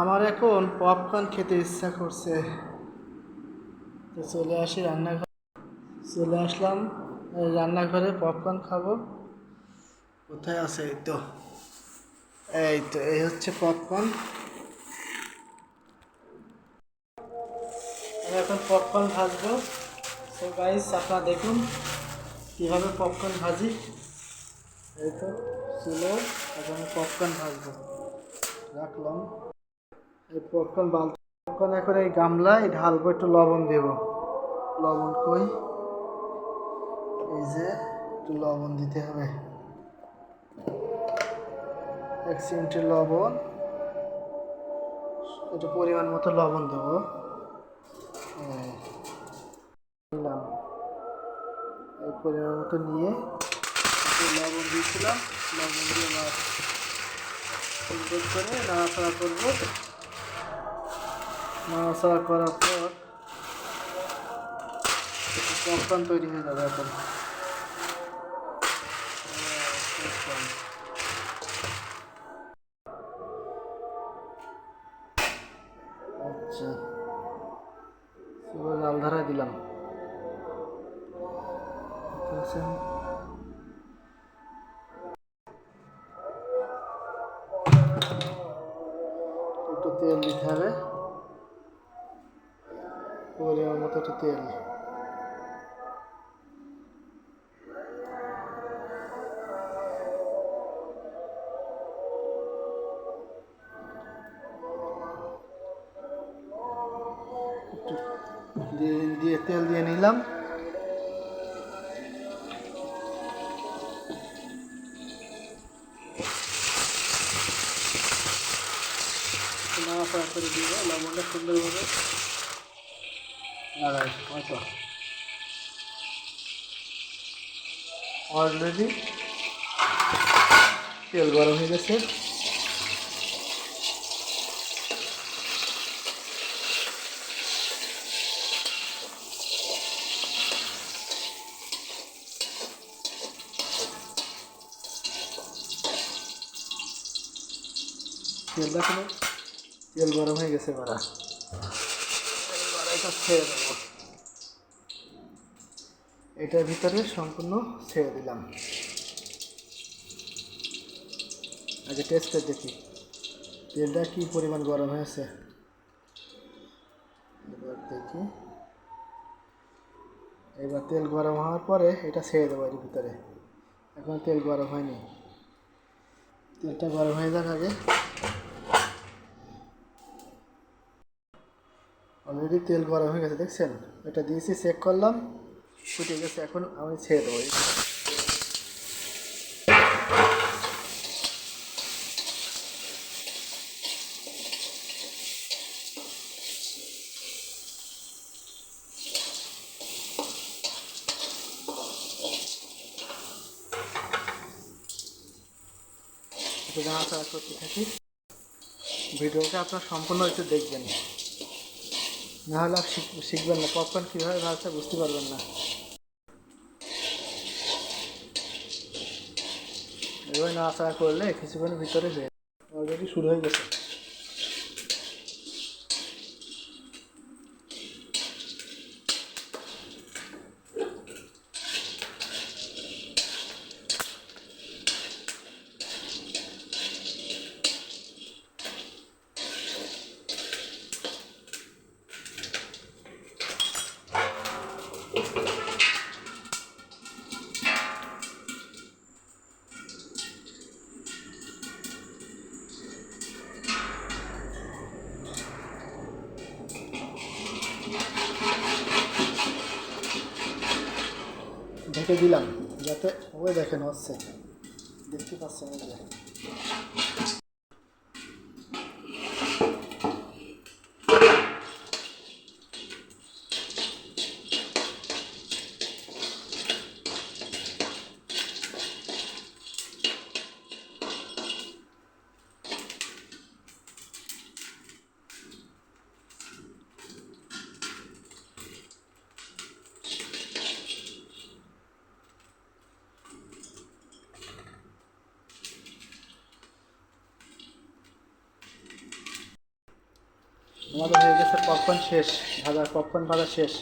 আমার এখন পপকর্ন খেতে ইচ্ছা করছে। তো চলে আসি রান্নাঘর। চলে আসলাম রান্নাঘরে পপকর্ন খাব। কোথায় আছে? এই তো। এই তো, এই হচ্ছে পপকর্ন আমি এখন পপকর্ন ভাজবো। তো গাইস আপনারা দেখুন কীভাবে পপকর্ন ভাজি। এই তো ছিল এখন পপকর্ন ভাজবো। রাখলাম। এই পপকর্ন বাল পপকর্ন এখন এই গামলায় ঢালবো, একটু লবণ দেব। লবণ কই? এই যে, একটু লবণ দিতে হবে। এক চিমটি লবণ। একটু পরিমাণ মতো লবণ দেবো। দিলাম এই পরিমাণ মতো নিয়ে লবণ দিয়েছিলাম। লবণ দিয়ে সুন্দর করে নাড়াচাড়া করব। নাড়াচাড়া করার পর পপকর্ন তৈরি হয়ে যাবে এখন। আচ্ছা জাল ধারায় দিলাম। পরিমাণ তেল। দিয়ে দিয়ে তেল দিয়ে নিলাম। নাড়াচাড়া করে দিব লবণটা সুন্দরভাবে অলরেডি তেল গরম হয়ে গেছে তেলটা কোনো তেল গরম হয়ে গেছে এবার এবার এটা ছেড়ে দেবো। এটার ভিতরে সম্পূর্ণ ছেড়ে দিলাম। আগে টেস্ট করে দেখি। তেলটা কি পরিমাণ গরম হয়েছে? এবার দেখি। এবার তেল গরম হওয়ার পরে এটা ছেড়ে দেবো এর ভিতরে। এখন তেল গরম হয়নি। তেলটা গরম হয়ে যাক আগে। অলরেডি তেল গরম হয়ে গেছে, দেখছেন? এটা দিয়েছি চেক করলাম, ফুটে গেছে, এখন আমি ছেড়ে দেবো। ভিডিওটা আপনার সম্পূর্ণ একটু দেখবেন। নাহলে শিখ- শিখবেন না। পপকর্ন কীভাবে ভাজতে বুঝতে পারবেন না। এভাবে নাড়াচাড়া করলে কিছুক্ষণের ভিতরে অলরেডি শুরু হয়ে গেছে। ঢেকে দিলাম যাতে ওই দেখেন হচ্ছে। দেখতে পাচ্ছেন আমাদের হয়ে গেছে পপকর্ন শেষ ভাজা পপকর্ন ভাজা শেষ।